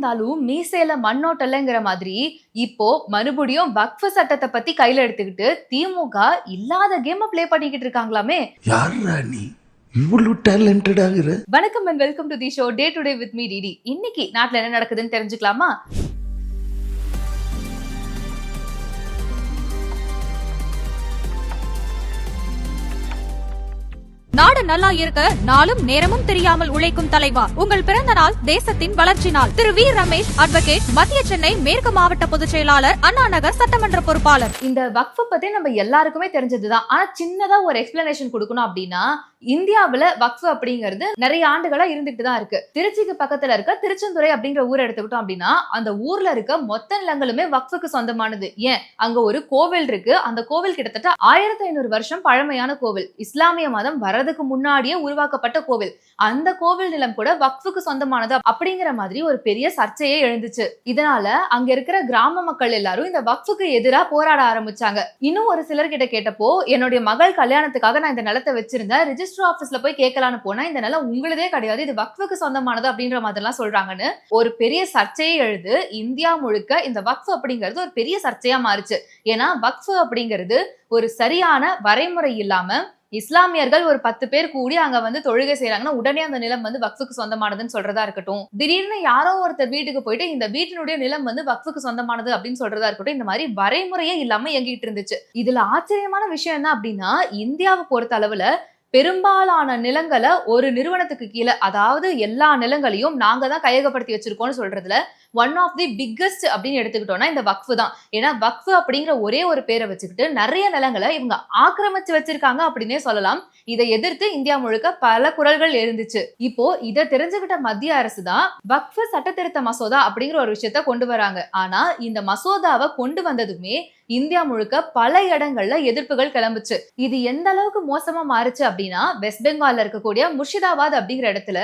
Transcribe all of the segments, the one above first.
இருந்தாலும் மீசையில மண்ணோட்டலங்கிற மாதிரி இப்போ மறுபடியும் வக்ஃபு சட்டத்தை பத்தி கையில எடுத்துக்கிட்டு திமுக இல்லாத கேம ப்ளே பண்ணிக்கிட்டு இருக்காங்களாமே. வணக்கம் and welcome to the show day to day with me D இன்னைக்கு நாட்டுல என்ன நடக்குதுன்னு தெரிஞ்சுக்கலாமா? நாடு நல்லா இருக்க நாளும் நேரமும் தெரியாமல் உழைக்கும் தலைவா. உங்கள் பிறந்த நாள் தேசத்தின் வளர்ச்சி நாள். திரு வி ரமேஷ் அட்வொகேட் மத்திய சென்னை மேற்கு மாவட்ட பொதுச் செயலாளர் அண்ணா நகர் சட்டமன்ற பொறுப்பாளர். இந்த வக்ஃபு பத்தி நம்ம எல்லாருக்குமே தெரிஞ்சதுதான். ஆனா சின்னதா ஒரு எக்ஸ்பிளனேஷன் கொடுக்கணும் அப்படின்னா இந்தியாவில் வக்ஃபு அப்படிங்கிறது நிறைய ஆண்டுகளா இருந்துட்டு தான் இருக்கு. திருச்சிக்கு பக்கத்துல இருக்க திருச்செந்துறை அப்படிங்கிற ஊரை எடுத்துக்கிட்டோம் அப்படின்னா அந்த ஊர்ல இருக்க மொத்த நிலங்களுமே வக்ஃபுக்கு சொந்தமானது. ஏன்? அங்க ஒரு கோவில் இருக்கு. அந்த கோவில் கிட்டத்தட்ட ஆயிரத்தி ஐநூறு வருஷம் பழமையான கோவில். இஸ்லாமிய மதம் வரதுக்கு முன்னாடியே உருவாக்கப்பட்ட கோவில். அந்த கோவில் நிலம் கூட வக்ஃபுக்கு சொந்தமானது அப்படிங்கிற மாதிரி ஒரு பெரிய சர்ச்சையே எழுந்துச்சு. இதனால அங்க இருக்கிற கிராம மக்கள் எல்லாரும் இந்த வக்ஃபுக்கு எதிராக போராட ஆரம்பிச்சாங்க. இன்னும் ஒரு சிலர் கிட்ட கேட்டப்போ என்னுடைய மகள் கல்யாணத்துக்காக நான் இந்த நிலத்தை வச்சிருந்தேன். ரிஜிஸ்டர் ஆபீஸ்ல போய் கேட்கலான்னு போனா இந்த நிலம் உங்களுதே கிடையாது. இது வக்ஃபுக்கு சொந்தமானது அப்படின்ற மாதிரிலாம் சொல்றாங்கன்னு ஒரு பெரிய சர்ச்சையை எழுது இந்தியா முழுக்க இந்த வக்ஃப் அப்படிங்கிறது ஒரு பெரிய சர்ச்சையா மாறுச்சு. ஏன்னா வக்ஃப் அப்படிங்கிறது ஒரு சரியான வரைமுறை இல்லாம இஸ்லாமியர்கள் ஒரு பத்து பேர் கூடி அங்க வந்து தொழுகை செய்யறாங்கன்னா உடனே அந்த நிலம் வந்து வக்ஃபுக்கு சொந்தமானதுன்னு சொல்றதா இருக்கட்டும். திடீர்னு யாரோ ஒருத்தர் வீட்டுக்கு போயிட்டு இந்த வீட்டினுடைய நிலம் வந்து வக்ஃபுக்கு சொந்தமானது அப்படின்னு சொல்றதா இருக்கட்டும் இந்த மாதிரி வரைமுறையே இல்லாம இயங்கிட்டு இருந்துச்சு. இதுல ஆச்சரியமான விஷயம் என்ன அப்படின்னா இந்தியாவை பொறுத்த அளவுல பெரும்பாலான நிலங்களை ஒரு நிறுவனத்துக்கு கீழே அதாவது எல்லா நிலங்களையும் நாங்க தான் கையகப்படுத்தி வச்சிருக்கோம்னு சொல்றதுல ஒன் ஆஃப் தி பிக்கஸ்ட் அப்படின்னு எடுத்துக்கிட்டோம்னா இந்த வக்ஃபு தான். ஏன்னா வக்ஃபு அப்படிங்கிற ஒரே ஒரு பேரை வச்சுக்கிட்டு நிறைய நிலங்களை இவங்க ஆக்கிரமிச்சு வச்சிருக்காங்க அப்படின்னே சொல்லலாம். இதை எதிர்த்து இந்தியா முழுக்க பல குரல்கள் எழுந்துச்சு. இப்போ இதை தெரிஞ்சுக்கிட்ட மத்திய அரசு தான் வக்ஃபு சட்டத்திருத்த மசோதா அப்படிங்கிற ஒரு விஷயத்த கொண்டு வராங்க. ஆனா இந்த மசோதாவை கொண்டு வந்ததுமே இந்தியா முழுக்க பல இடங்கள்ல எதிர்ப்புகள் கிளம்புச்சு. இது எந்த அளவுக்கு மோசமா மாறுச்சு அப்படின்னா வெஸ்ட் பெங்கால்ல இருக்கக்கூடிய முர்ஷிதாபாத் அப்படிங்கிற இடத்துல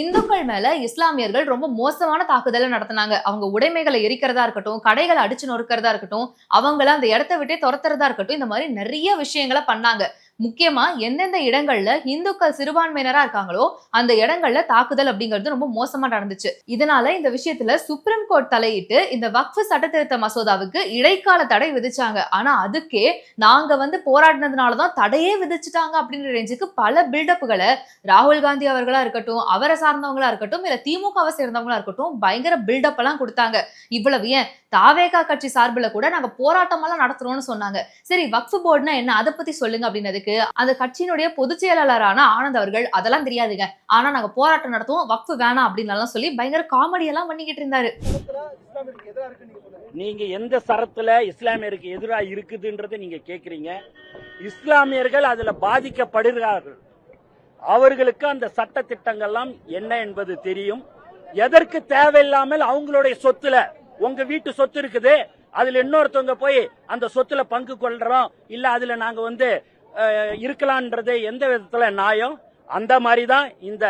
இந்துக்கள் மேல இஸ்லாமியர்கள் ரொம்ப மோசமான தாக்குதலை நடத்தினாங்க. அவங்க உடைமைகளை எரிக்கிறதா இருக்கட்டும் கடைகளை அடிச்சு நொறுக்கிறதா இருக்கட்டும் அவங்கள அந்த இடத்த விட்டே துரத்துறதா இருக்கட்டும் இந்த மாதிரி நிறைய விஷயங்களை பண்ணாங்க. முக்கியமா எந்தெந்த இடங்கள்ல இந்துக்கள் சிறுபான்மையினரா இருக்காங்களோ அந்த இடங்கள்ல தாக்குதல் அப்படிங்கிறது ரொம்ப மோசமா நடந்துச்சு. இதனால இந்த விஷயத்துல சுப்ரீம் கோர்ட் தலையிட்டு இந்த வக்ஃபு சட்டத்திருத்த மசோதாவுக்கு இடைக்கால தடை விதிச்சாங்க. ஆனா அதுக்கே நாங்க வந்து போராடினதுனாலதான் தடையே விதிச்சுட்டாங்க அப்படின்ற ரேஞ்சுக்கு பல பில்டப்புகளை ராகுல் காந்தி அவர்களா இருக்கட்டும் அவரை சார்ந்தவங்களா இருக்கட்டும் இல்ல திமுகவை சேர்ந்தவங்களா இருக்கட்டும் பயங்கர பில்டப் எல்லாம் கொடுத்தாங்க. இவ்வளவு ஏன்? தாவேகா கட்சி சார்பில் கூட நாங்க போராட்டமெல்லாம் நடத்துறோம்னு சொன்னாங்க. சரி வக்ஃபு போர்டுனா என்ன? அதை பத்தி சொல்லுங்க அப்படின்னதுக்கு அந்த கட்சியினுடைய பொதுச் செயலாளரான ஆனந்த் அவர்கள் அதெல்லாம் தெரியாதுங்க. ஆனா நாங்க போராட்டம் நடத்துவோம். வக்ஃபு வேணாம் அப்படின்னு சொல்லி பயங்கர காமெடி எல்லாம் பண்ணிக்கிட்டு இருந்தாரு. நீங்க எந்த சரத்துல இஸ்லாமியருக்கு எதிராக இருக்குதுன்றதை நீங்க கேக்குறீங்க. இஸ்லாமியர்கள் அதுல பாதிக்கப்படுகிறார்கள். அவர்களுக்கு அந்த சட்ட திட்டங்கள்லாம் என்ன என்பது தெரியும். எதற்கு தேவையில்லாமல் அவங்களுடைய சொத்துல உங்க வீட்டு சொத்து இருக்குது. அதுல இன்னொருத்தவங்க போய் அந்த சொத்துல பங்கு கொள்றோம். இல்ல அதுல நாங்க வந்து இருக்கலான்றது எந்த விதத்தில் நியாயம்? அந்த மாதிரி தான் இந்த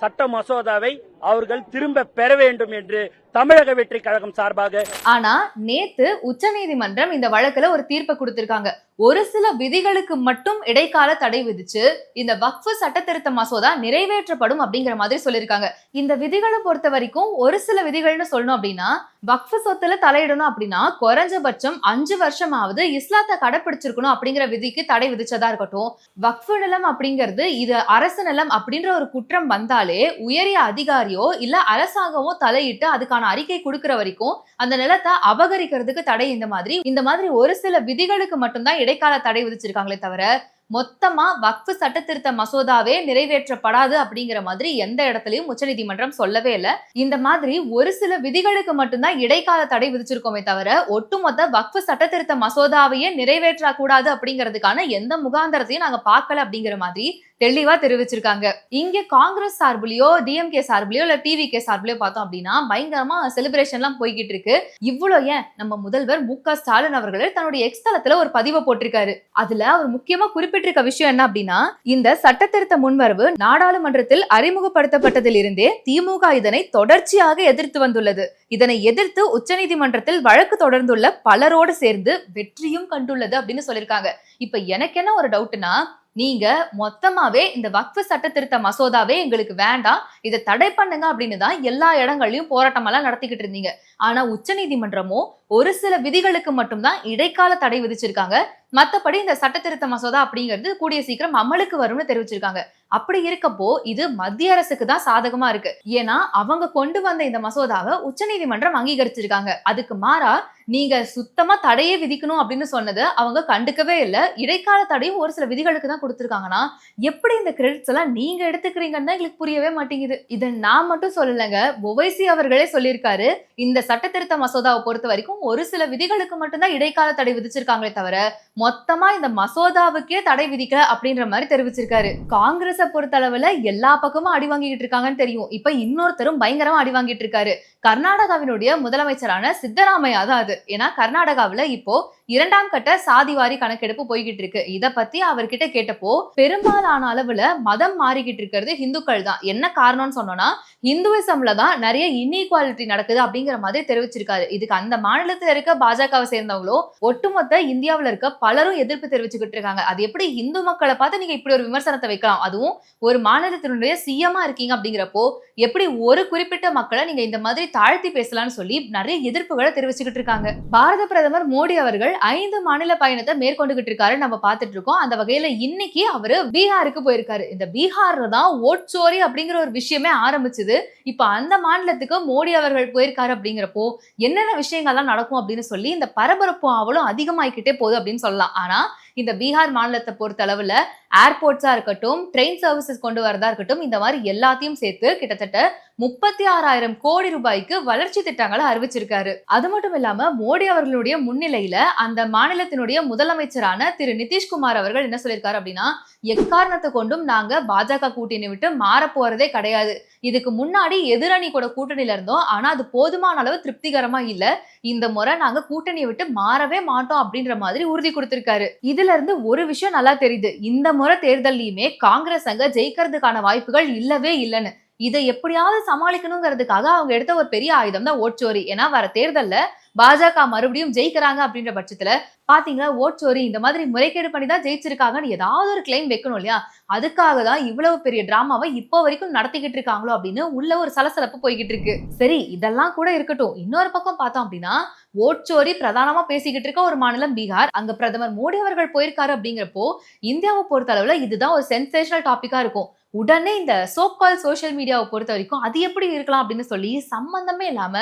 சட்ட மசோதாவை அவர்கள் திரும்ப பெற வேண்டும் என்று தமிழக வெற்றி கழகம் சார்பாக ஆனா நேத்து உச்சநீதிமன்றம் இந்த வழக்குல ஒரு தீர்ப்பை கொடுத்திருக்காங்க. ஒரு சில விதிகளுக்கு மட்டும் இடைக்கால தடை விதிச்சு இந்த வக்ஃபு சட்ட திருத்த மசோதா நிறைவேற்றப்படும் அப்படிங்கிற மாதிரி சொல்லியிருக்காங்க. இந்த விதிகளை பொறுத்த வரைக்கும் ஒரு சில விதிகள்னு சொல்லணும் அப்படின்னா வக்ஃபு சொத்துல தலையிடணும் அப்படின்னா குறைஞ்சபட்சம் அஞ்சு வருஷமாவது இஸ்லாத்தை கடைபிடிச்சிருக்கணும் அப்படிங்கிற விதிக்கு தடை விதிச்சதா இருக்கட்டும். வக்ஃபு நிலம் அப்படிங்கிறது இது அரசு நிலம் அப்படின்ற ஒரு குற்றம் வந்தாலே உயரிய அதிகாரியோ இல்ல அரசாங்கமோ தலையிட்டு அதுக்கான அறிக்கை கொடுக்கிற வரைக்கும் அந்த நிலத்தை அபகரிக்கிறதுக்கு தடை இந்த மாதிரி. இந்த மாதிரி ஒரு சில விதிகளுக்கு மட்டும்தான் இடைக்கால தடை விதிச்சிருக்காங்களே தவிர மொத்தமா வக்ஃபு சட்ட திருத்த மசோதாவே நிறைவேற்றப்படாது அப்படிங்கிற மாதிரி எந்த இடத்துலயும் உச்சநீதிமன்றம் சொல்லவே இல்லை. இந்த மாதிரி ஒரு சில விதிகளுக்கு மட்டும்தான் இடைக்கால தடை விதிச்சிருக்கோமே தவிர ஒட்டுமொத்த வக்ஃபு சட்ட திருத்த மசோதாவையே நிறைவேற்ற கூடாது அப்படிங்கிறதுக்கான எந்த முகாந்தரத்தையும் நாங்க பார்க்கல அப்படிங்கிற மாதிரி தெளிவா தெரிவிச்சிருக்காங்க. இங்க காங்கிரஸ் சார்பிலயோ டிஎம்கே சார்பிலையோ இல்ல டிவிகே சார்பிலையோ பார்த்தோம் அப்படின்னா பயங்கரமா செலிப்ரேஷன் எல்லாம் போய்கிட்டு இருக்கு. இவ்வளவு ஏன்? நம்ம முதல்வர் மு க ஸ்டாலின் அவர்கள் தன்னுடைய எக்ஸ் தளத்துல ஒரு பதிவை போட்டிருக்காரு. அதுல அவர் முக்கியமா குறிப்பிட்டிருக்க விஷயம் என்ன அப்படின்னா இந்த சட்டத்திருத்த முன்வரவு நாடாளுமன்றத்தில் அறிமுகப்படுத்தப்பட்டதிலிருந்தே திமுக இதனை தொடர்ச்சியாக எதிர்த்து வந்துள்ளது. இதனை எதிர்த்து உச்சநீதிமன்றத்தில் வழக்கு தொடர்ந்துள்ள பலரோடு சேர்ந்து வெற்றியும் கண்டுள்ளது அப்படின்னு சொல்லியிருக்காங்க. இப்ப எனக்கு என்ன ஒரு டவுட்னா நீங்க மொத்தமாவே இந்த வக்ஃபு சட்ட திருத்த மசோதாவே எங்களுக்கு வேண்டாம். இதை தடை பண்ணுங்க அப்படின்னு தான் எல்லா இடங்கள்லயும் போராட்டம் எல்லாம் நடத்திக்கிட்டு இருந்தீங்க. ஆனா உச்சநீதிமன்றமோ ஒரு சில விதிகளுக்கு மட்டும்தான் இடைக்கால தடை விதிச்சிருக்காங்க. மற்றபடி இந்த சட்ட திருத்த மசோதா அப்படிங்கிறது கூடிய சீக்கிரம் அமலுக்கு வரும்னு தெரிவிச்சிருக்காங்க. அப்படி இருக்கப்போ இது மத்திய அரசுக்கு தான் சாதகமா இருக்கு. ஏன்னா அவங்க கொண்டு வந்த இந்த மசோதாவை உச்சநீதிமன்றம் அங்கீகரிச்சிருக்காங்க. அதுக்கு மாறா நீங்க சுத்தமா தடையே விதிக்கணும் அப்படின்னு சொன்னது அவங்க கண்டுக்கவே இல்லை. இடைக்கால தடையும் ஒரு சில விதிகளுக்கு தான் கொடுத்துருக்காங்கன்னா எப்படி இந்த கிரெடிட்ஸ் எல்லாம் நீங்க எடுத்துக்கிறீங்கன்னு தான் எங்களுக்கு புரியவே மாட்டேங்குது. இதை நான் மட்டும் சொல்லலைங்க. ஒவைசி அவர்களே சொல்லியிருக்காரு இந்த சட்டத்திருத்த மசோதாவை பொறுத்த வரைக்கும் ஒரு சில விதிகளுக்கு மட்டும்தான் இடைக்கால தடை விதிச்சிருக்காங்களே தவிர மொத்தமா இந்த மசோதாவுக்கே தடை விதிக்கல அப்படின்ற மாதிரி தெரிவிச்சிருக்காரு. காங்கிரஸை பொறுத்தளவுல எல்லா பக்கமும் அடி வாங்கிட்டு இருக்காங்கன்னு தெரியும். இப்ப இன்னொருத்தரும் பயங்கரமா அடி வாங்கிட்டு இருக்காரு. கர்நாடகாவினுடைய முதலமைச்சரான சித்தராமையா தான் அது. ஏன்னா கர்நாடகாவில இப்போ இரண்டாம் கட்ட சாதிவாரி கணக்கெடுப்பு போய்கிட்டு இருக்கு. இத பத்தி அவர்கிட்ட கேட்டப்போ பெரும்பாலான அளவுல மதம் மாறிக்கிட்டு இருக்கிறது இந்துக்கள் தான். என்ன காரணம்னு சொன்னோம்னா இந்துவிசம்ல தான் நிறைய இன்இக்வாலிட்டி நடக்குது அப்படிங்கிற மாதிரி தெரிவிச்சிருக்காரு. இதுக்கு அந்த மாநிலத்தில் இருக்க பாஜகவை சேர்ந்தவங்களோ ஒட்டுமொத்த இந்தியாவுல இருக்க பலரும் எதிர்ப்பு தெரிவிச்சுக்கிட்டு இருக்காங்க. அது எப்படி இந்து மக்களை பார்த்து நீங்க இப்படி ஒரு விமர்சனத்தை வைக்கலாம்? அதுவும் ஒரு மாநிலத்தினுடைய சிஎம்மா இருக்கீங்க அப்படிங்கிறப்போ எப்படி ஒரு குறிப்பிட்ட மக்களை நீங்க இந்த மாதிரி தாழ்த்தி பேசலாம்னு சொல்லி நிறைய எதிர்ப்புகளை தெரிவிச்சுக்கிட்டு இருக்காங்க. பாரத பிரதமர் மோடி அவர்கள் ஐந்து மாநில பயணத்தை மேற்கொண்டுகிட்டு இருக்காரு நம்ம பார்த்துட்டு இருக்கோம். அந்த வகையில இன்னைக்கு அவரு பீகாருக்கு போயிருக்காரு. இந்த பீகார்ல தான் ஓட்சோரி அப்படிங்கிற ஒரு விஷயமே ஆரம்பிச்சது. இப்ப அந்த மாநிலத்துக்கு மோடி அவர்கள் போயிருக்காரு அப்படிங்கிறப்போ என்னென்ன விஷயங்கள்லாம் நடக்கும் அப்படின்னு சொல்லி இந்த பரபரப்பு அவளும் அதிகமாகிக்கிட்டே போகுது அப்படின்னு சொல்லலாம். ஆனா இந்த பீகார் மாநிலத்தை பொறுத்த அளவுல ஏர்போர்ட்ஸா இருக்கட்டும் ட்ரெயின் சர்வீசஸ் கொண்டு வரதா இருக்கட்டும் இந்த மாதிரி எல்லாத்தையும் சேர்த்து கிட்டத்தட்ட முப்பத்தி ஆறாயிரம் கோடி ரூபாய்க்கு வளர்ச்சி திட்டங்களை அறிவிச்சிருக்காரு. அது மட்டும் இல்லாம மோடி அவர்களுடைய முன்னிலையில அந்த மாநிலத்தினுடைய முதலமைச்சரான திரு நிதிஷ்குமார் அவர்கள் என்ன சொல்லியிருக்காரு அப்படின்னா எக்காரணத்தை கொண்டும் நாங்க பாஜக கூட்டணி விட்டு மாற போறதே கிடையாது. இதுக்கு முன்னாடி எதிரணி கூட கூட்டணியில இருந்தோம் ஆனா அது போதுமான அளவு திருப்திகரமா இல்ல. இந்த முறை நாங்க கூட்டணியை விட்டு மாறவே மாட்டோம் அப்படின்ற மாதிரி உறுதி கொடுத்திருக்காரு. இதுல இருந்து ஒரு விஷயம் நல்லா தெரியுது. இந்த முறை தேர்தல்லையுமே காங்கிரஸ் அங்க ஜெயிக்கிறதுக்கான வாய்ப்புகள் இல்லவே இல்லைன்னு. இதை எப்படியாவது சமாளிக்கணுங்கிறதுக்காக அவங்க எடுத்த ஒரு பெரிய ஆயுதம் தான் ஓட்சோரி ஏன்னா வர தேர்தல்ல பாஜக மறுபடியும் ஜெயிக்கிறாங்க அப்படின்ற பட்சத்துல பாத்தீங்களா ஓட்சோரி இந்த மாதிரி முறைகேடு பண்ணி தான் ஜெயிச்சிருக்காங்கன்னு ஏதாவது ஒரு கிளைம் வைக்கணும் இல்லையா? அதுக்காக தான் இவ்வளவு பெரிய டிராமாவை இப்போ வரைக்கும் நடத்திக்கிட்டு இருக்காங்களோ அப்படின்னு உள்ள ஒரு சலசலப்பு போய்கிட்டு இருக்கு. சரி இதெல்லாம் கூட இருக்கட்டும். இன்னொரு பக்கம் பார்த்தோம் அப்படின்னா ஓட்சோரி பிரதானமா பேசிக்கிட்டு இருக்க ஒரு மாநிலம் பீகார். அங்க பிரதமர் மோடி அவர்கள் போயிருக்காரு அப்படிங்கிறப்போ இந்தியாவை பொறுத்த அளவுல இதுதான் ஒரு சென்சேஷனல் டாபிக்கா இருக்கும். உடனே இந்த சோக்கால் சோஷியல் மீடியாவை பொறுத்த வரைக்கும் அது எப்படி இருக்கலாம் அப்படின்னு சொல்லி சம்பந்தமே இல்லாம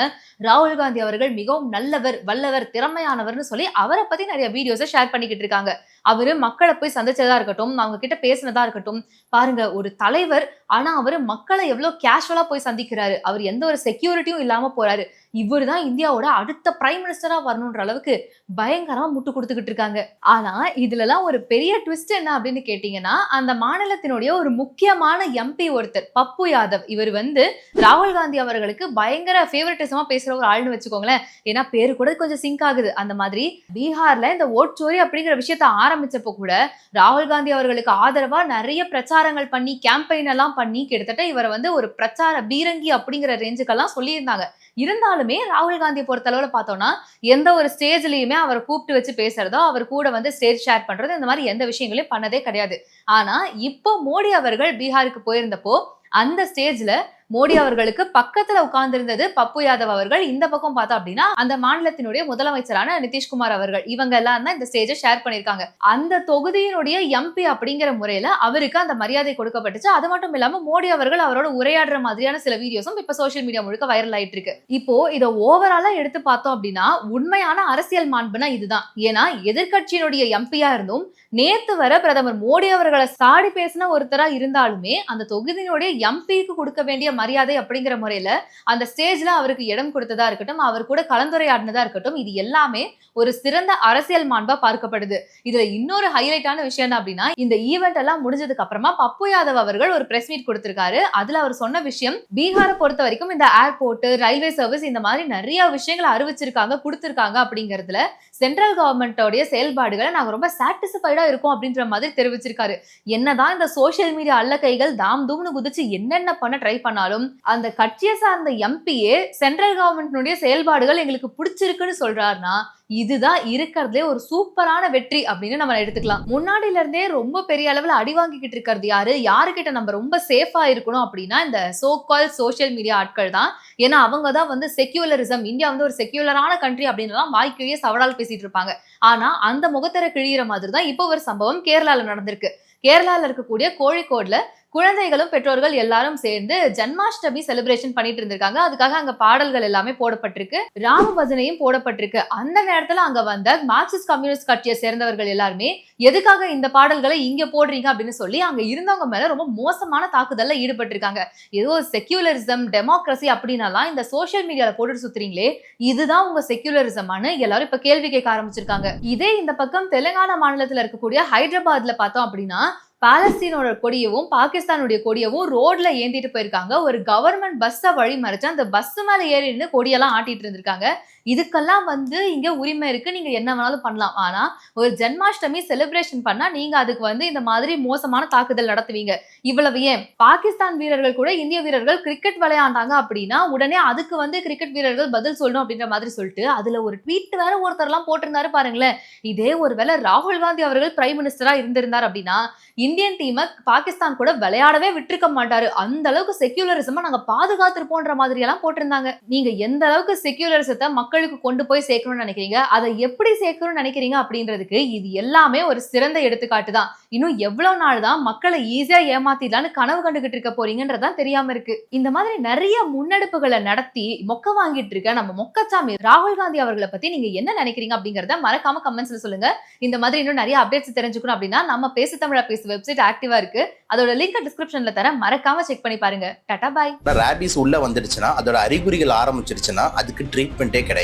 ராகுல் காந்தி அவர்கள் மிகவும் நல்லவர் வல்லவர் திறமையானவர்னு சொல்லி அவரை பத்தி நிறைய வீடியோஸை ஷேர் பண்ணிக்கிட்டு இருக்காங்க. அவரு மக்களை போய் சந்திச்சதா இருக்கட்டும் அவங்க கிட்ட பேசினதா இருக்கட்டும் பாருங்க ஒரு தலைவர் ஆனா அவரு மக்களை எவ்வளவு கேஷுவலா போய் சந்திக்கிறாரு. அவர் எந்த ஒரு செக்யூரிட்டியும் இல்லாம போறாரு. இவர் தான் இந்தியாவோட அடுத்த பிரைம் மினிஸ்டரா வரணுன்ற அளவுக்கு பயங்கரமா முட்டு கொடுத்துக்கிட்டு இருக்காங்க. ஆனா இதுலலாம் ஒரு பெரிய ட்விஸ்ட் என்ன அப்படின்னு கேட்டீங்கன்னா அந்த மாநிலத்தினுடைய ஒரு முக்கியமான எம்பி ஒருத்தர் பப்பு யாதவ். இவர் வந்து ராகுல் காந்தி அவர்களுக்கு பயங்கர ஃபேவரட்டிசமா பேசுற ஒரு ஆள்னு வச்சுக்கோங்களேன். ஏன்னா பேரு கூட கொஞ்சம் சிங்க் ஆகுது. அந்த மாதிரி பீகார்ல இந்த ஓட்சோரி அப்படிங்கிற விஷயத்த ஆரம்பிச்சப்போ கூட ராகுல் காந்தி அவர்களுக்கு ஆதரவா நிறைய பிரச்சாரங்கள் பண்ணி கேம்பெயின் எல்லாம் பண்ணி கிட்டத்தட்ட இவரை வந்து ஒரு பிரச்சார பீரங்கி அப்படிங்கிற ரேஞ்சுக்கெல்லாம் சொல்லியிருந்தாங்க. இருந்தாலும் ராகுல் காந்தியை பொறுத்தளவுல பார்த்தோம்னா எந்த ஒரு ஸ்டேஜ்லயுமே அவரை கூப்பிட்டு வச்சு பேசுறதோ அவர் கூட வந்து ஸ்டேஜ் ஷேர் பண்றது இந்த மாதிரி எந்த விஷயங்களையும் பண்ணதே கிடையாது. ஆனா இப்போ மோடி அவர்கள் பீகாருக்கு போயிருந்தப்போ அந்த ஸ்டேஜ்ல மோடி அவர்களுக்கு பக்கத்துல உட்கார்ந்திருந்தது பப்பு யாதவ் அவர்கள். இந்த பக்கம் பார்த்தோம் அப்படின்னா அந்த மாநிலத்தினுடைய முதலமைச்சரான நிதிஷ்குமார் அவர்கள். இவங்க எல்லாம் தான் இந்த ஸ்டேஜை ஷேர் பண்ணிருக்காங்க அந்த தொகுதியினுடைய எம்பி அப்படிங்கிற முறையில அவருக்கு அந்த மரியாதை கொடுக்கப்பட்டுச்சு. அது மட்டும் இல்லாம மோடி அவர்கள் அவரோட உரையாடுற மாதிரியான சில வீடியோஸும் இப்ப சோஷியல் மீடியா முழுக்க வைரல் ஆயிட்டு இருக்கு. இப்போ இதை ஓவராலா எடுத்து பார்த்தோம் அப்படின்னா உண்மையான அரசியல் மாண்புனா இதுதான். ஏன்னா எதிர்க்கட்சியினுடைய எம்பியா இருந்தும் நேத்து வர பிரதமர் மோடி அவர்களை சாடி பேசின ஒருத்தரா இருந்தாலுமே அந்த தொகுதியினுடைய எம்பிக்கு கொடுக்க வேண்டிய மரியாதை அப்படிங்கிற முறையில அந்த ஸ்டேஜ்ல அவருக்கு இடம் கொடுத்ததா இருக்கட்டும் அவர் கூட கலந்துரையாடினதா இருக்கட்டும் இது எல்லாமே ஒரு சிறந்த அரசியல் மாண்பா பார்க்கப்படுது. இதுல இன்னொரு ஹைலைட்டான விஷயம் என்ன அப்படின்னா இந்த ஈவெண்ட் எல்லாம் முடிஞ்சதுக்கு அப்புறமா பப்பு யாதவ் அவர்கள் ஒரு பிரஸ் மீட் கொடுத்திருக்காரு. அதுல அவர் சொன்ன விஷயம் பீகாரை பொறுத்த வரைக்கும் இந்த ஏர்போர்ட் ரயில்வே சர்வீஸ் இந்த மாதிரி நிறைய விஷயங்களை அறிவிச்சிருக்காங்க கொடுத்திருக்காங்க அப்படிங்கறதுல சென்ட்ரல் கவர்மெண்டோடைய செயல்பாடுகளை நாங்க ரொம்ப சாட்டிஸ்ஃபைடா இருக்கும் அப்படின்ற மாதிரி தெரிவிச்சிருக்காரு. என்னதான் இந்த சோசியல் மீடியா அல்ல கைகள் தாம் தூம்னு குதிச்சு என்னென்ன பண்ண ட்ரை பண்ணாலும் அப்படின்னாலும் அந்த கட்சியை சார்ந்த எம்பியே சென்ட்ரல் கவர்மெண்ட்னுடைய செயல்பாடுகள் எங்களுக்கு பிடிச்சிருக்குன்னு சொல்றாருன்னா இதுதான் இருக்கிறதுலே ஒரு சூப்பரான வெற்றி அப்படின்னு நம்ம எடுத்துக்கலாம். முன்னாடில இருந்தே ரொம்ப பெரிய அளவுல அடி வாங்கிக்கிட்டு இருக்கிறது யாரு? யாருக்கிட்ட நம்ம ரொம்ப சேஃபா இருக்கணும் அப்படின்னா இந்த சோ கால் சோஷியல் மீடியா ஆட்கள் தான். ஏன்னா அவங்க தான் வந்து செக்யூலரிசம் இந்தியா வந்து ஒரு செக்யூலரான கண்ட்ரி அப்படின்னு வாய்க்கிழியே சவடால் பேசிட்டு இருப்பாங்க. ஆனா அந்த முகத்தர கிழியிற மாதிரி தான் இப்போ ஒரு சம்பவம் கேரளால நடந்திருக்கு. கேரளால இருக்கக்கூடிய கோழிக்கோடுல குழந்தைகளும் பெற்றோர்கள் எல்லாரும் சேர்ந்து ஜன்மாஷ்டமி செலிப்ரேஷன் பண்ணிட்டு இருந்திருக்காங்க. அதுக்காக அங்க பாடல்கள் எல்லாமே போடப்பட்டிருக்கு. ராம பஜனையும் போடப்பட்டிருக்கு. அந்த நேரத்துல அங்க வந்த மார்க்சிஸ்ட் கம்யூனிஸ்ட் கட்சியை சேர்ந்தவர்கள் எல்லாருமே எதுக்காக இந்த பாடல்களை இங்க போடுறீங்க? அப்படின்னு சொல்லி அங்க இருந்தவங்க மேல ரொம்ப மோசமான தாக்குதல்ல ஈடுபட்டிருக்காங்க. ஏதோ செக்யூலரிசம் டெமோக்ரஸி அப்படின்னாலாம் இந்த சோஷியல் மீடியால போட்டுட்டு சுத்துறீங்களே இதுதான் உங்க செக்யூலரிசமானு எல்லாரும் இப்ப கேள்வி கேட்க ஆரம்பிச்சிருக்காங்க. இதே இந்த பக்கம் தெலுங்கானா மாநிலத்துல இருக்கக்கூடிய ஹைதராபாத்ல பார்த்தோம் அப்படின்னா பாலஸ்தீனோட கொடியவும் பாகிஸ்தானுடைய கொடியவும் ரோட்ல ஏந்திட்டு போயிருக்காங்க. ஒரு கவர்மெண்ட் பஸ்ஸை வழி மறைச்சு அந்த பஸ் மேல ஏறி நின்று கொடியெல்லாம் ஆட்டிட்டு இருந்திருக்காங்க. இதுக்கெல்லாம் வந்து இங்க உரிமை இருக்கு. நீங்க என்ன வேணாலும் பண்ணலாம். ஆனா ஒரு ஜென்மாஷ்டமி செலிப்ரேஷன் பண்ணா நீங்க அதுக்கு வந்து இந்த மாதிரி மோசமான தாக்குதல் நடத்துவீங்க. இவ்வளவு ஏன்? பாகிஸ்தான் வீரர்கள் கூட இந்திய வீரர்கள் கிரிக்கெட் விளையாண்டாங்க அப்படின்னா உடனே அதுக்கு வந்து கிரிக்கெட் வீரர்கள் பதில் சொல்லணும் அப்படின்ற மாதிரி சொல்லிட்டு அதுல ஒரு ட்வீட் வேற ஒருத்தர் எல்லாம் போட்டிருந்தாரு பாருங்களேன். இதே ஒருவேளை ராகுல் காந்தி அவர்கள் பிரைம் மினிஸ்டரா இருந்திருந்தார் அப்படின்னா இந்தியன் டீமை பாகிஸ்தான் கூட விளையாடவே விட்டுருக்க மாட்டாரு. அந்த அளவுக்கு செக்யூலரிசமா நாங்க பாதுகாத்திருப்போன்ற மாதிரி எல்லாம் போட்டிருந்தாங்க. நீங்க எந்த அளவுக்கு செக்யூலரிசத்தை மக்கள் மக்களுக்கு கொண்டு போய் சேர்க்கணும்னு நினைக்கிறீங்க? அதை எப்படி சேர்க்கணும்னு நினைக்கிறீங்க அப்படின்றதுக்கு இது எல்லாமே ஒரு சிறந்த எடுத்துக்காட்டு தான். இன்னும் எவ்வளவு நாள் தான் மக்களை ஈஸியா ஏமாத்திடலான்னு கனவு கண்டுகிட்டு இருக்க போறீங்கன்றதான் தெரியாம இருக்கு. இந்த மாதிரி நிறைய முன்னெடுப்புகளை நடத்தி மொக்க வாங்கிட்டு இருக்க நம்ம மொக்கச்சாமி ராகுல் காந்தி அவர்களை பத்தி நீங்க என்ன நினைக்கிறீங்க அப்படிங்கறத மறக்காம கமெண்ட்ஸ்ல சொல்லுங்க. இந்த மாதிரி இன்னும் நிறைய அப்டேட்ஸ் தெரிஞ்சுக்கணும் அப்படின்னா நம்ம பேசு தமிழா பேசு வெப்சைட் ஆக்டிவா இருக்கு. அதோட லிங்க் டிஸ்கிரிப்ஷன்ல தர மறக்காம செக் பண்ணி பாருங்க. டாடா பாய் ரேபிஸ் உள்ள வந்துடுச்சுன்னா அதோட அறிகுறிகள் ஆரம்பிச்சிருச்சுன்னா அதுக்கு ட்ரீட்மெண்ட்டே கிடையாது.